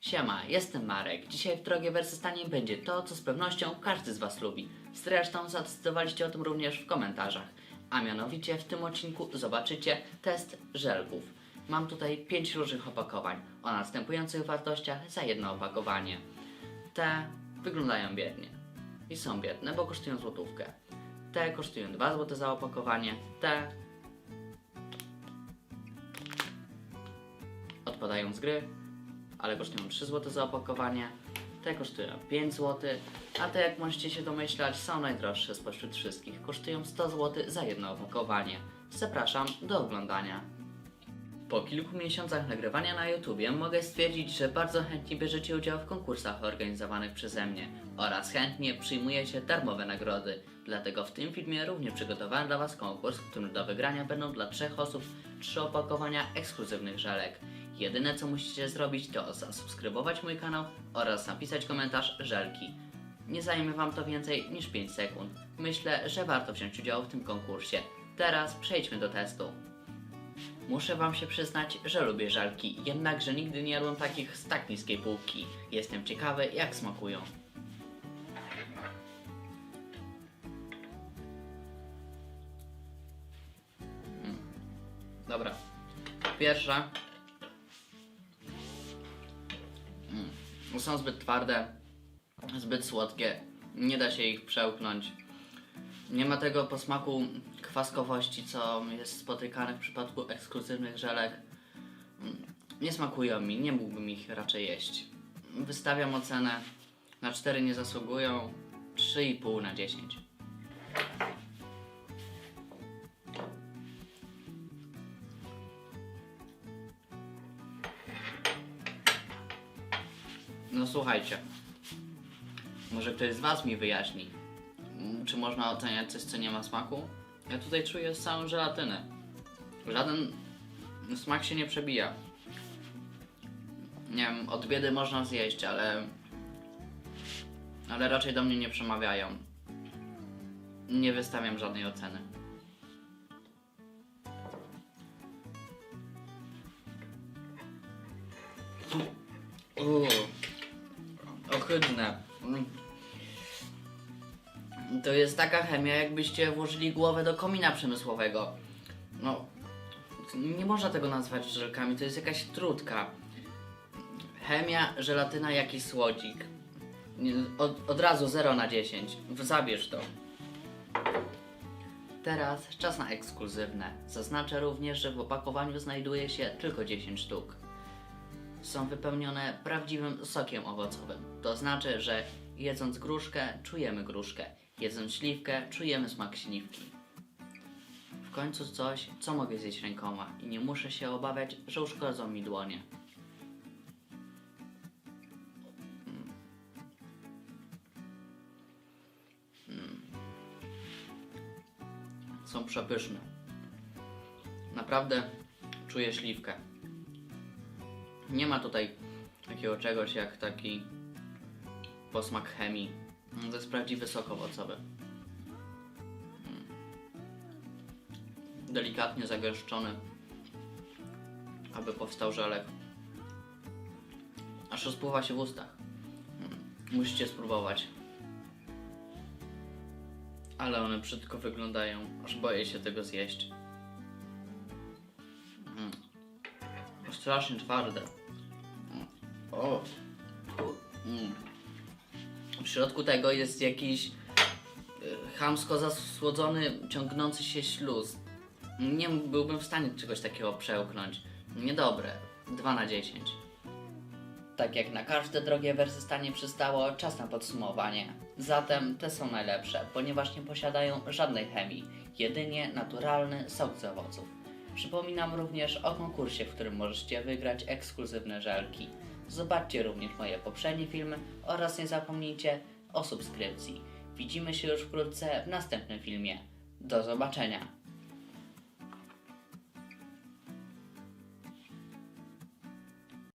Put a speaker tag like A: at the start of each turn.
A: Siema, jestem Marek. Dzisiaj w drogie wersystanie będzie to, co z pewnością każdy z Was lubi. Zresztą zadecydowaliście o tym również w komentarzach. A mianowicie w tym odcinku zobaczycie test żelków. Mam tutaj 5 różnych opakowań o następujących wartościach za jedno opakowanie. Te wyglądają biednie. I są biedne, bo kosztują złotówkę. Te kosztują 2 zł za opakowanie, te odpadają z gry, ale kosztują 3 zł za opakowanie. Te kosztują 5 zł, a te jak możecie się domyślać są najdroższe spośród wszystkich. Kosztują 100 zł za jedno opakowanie. Zapraszam do oglądania. Po kilku miesiącach nagrywania na YouTubie mogę stwierdzić, że bardzo chętnie bierzecie udział w konkursach organizowanych przeze mnie oraz chętnie przyjmujecie darmowe nagrody. Dlatego w tym filmie również przygotowałem dla Was konkurs, w którym do wygrania będą dla trzech osób trzy opakowania ekskluzywnych żelek. Jedyne co musicie zrobić to zasubskrybować mój kanał oraz napisać komentarz żelki. Nie zajmie Wam to więcej niż 5 sekund. Myślę, że warto wziąć udział w tym konkursie. Teraz przejdźmy do testu. Muszę wam się przyznać, że lubię żelki, jednakże nigdy nie jadłem takich z tak niskiej półki. Jestem ciekawy, jak smakują. Mm. Dobra. Pierwsza. Są zbyt twarde, zbyt słodkie. Nie da się ich przełknąć. Nie ma tego posmaku kwaskowości, co jest spotykane w przypadku ekskluzywnych żelek. Nie smakują mi, nie mógłbym ich raczej jeść. Wystawiam ocenę na 4 nie zasługują, 3,5 na 10. No słuchajcie, może ktoś z Was mi wyjaśni, Mm, czy można oceniać coś, co nie ma smaku? Ja tutaj czuję samą żelatynę. Żaden smak się nie przebija. Nie wiem, od biedy można zjeść, ale. Ale raczej do mnie nie przemawiają. Nie wystawiam żadnej oceny. Uuu, ohydne. Mm. To jest taka chemia, jakbyście włożyli głowę do komina przemysłowego. No, nie można tego nazwać żelkami, to jest jakaś trudka. Chemia, żelatyna, jakiś słodzik. Od, od razu 0 na 10. Zabierz to. Teraz czas na ekskluzywne. Zaznaczę również, że w opakowaniu znajduje się tylko 10 sztuk. Są wypełnione prawdziwym sokiem owocowym. To znaczy, że jedząc gruszkę, czujemy gruszkę. Jedząc śliwkę, czujemy smak śliwki. W końcu coś, co mogę zjeść rękoma i nie muszę się obawiać, że uszkodzą mi dłonie. Mm. Mm. Są przepyszne. Naprawdę czuję śliwkę. Nie ma tutaj takiego czegoś jak taki posmak chemii. To jest prawdziwy sok owocowy. Delikatnie zagęszczony, aby powstał żelek. Aż rozpływa się w ustach. Musicie spróbować. Ale one brzydko wyglądają, aż boję się tego zjeść. Mm. Strasznie twarde. O! Mm. W środku tego jest jakiś y, chamsko zasłodzony, ciągnący się śluz. Nie byłbym w stanie czegoś takiego przełknąć. Niedobre. 2 na 10. Tak jak na każde drogie wersy stanie przystało, czas na podsumowanie. Zatem te są najlepsze, ponieważ nie posiadają żadnej chemii, jedynie naturalny sok z owoców. Przypominam również o konkursie, w którym możecie wygrać ekskluzywne żelki. Zobaczcie również moje poprzednie filmy oraz nie zapomnijcie o subskrypcji. Widzimy się już wkrótce w następnym filmie. Do zobaczenia!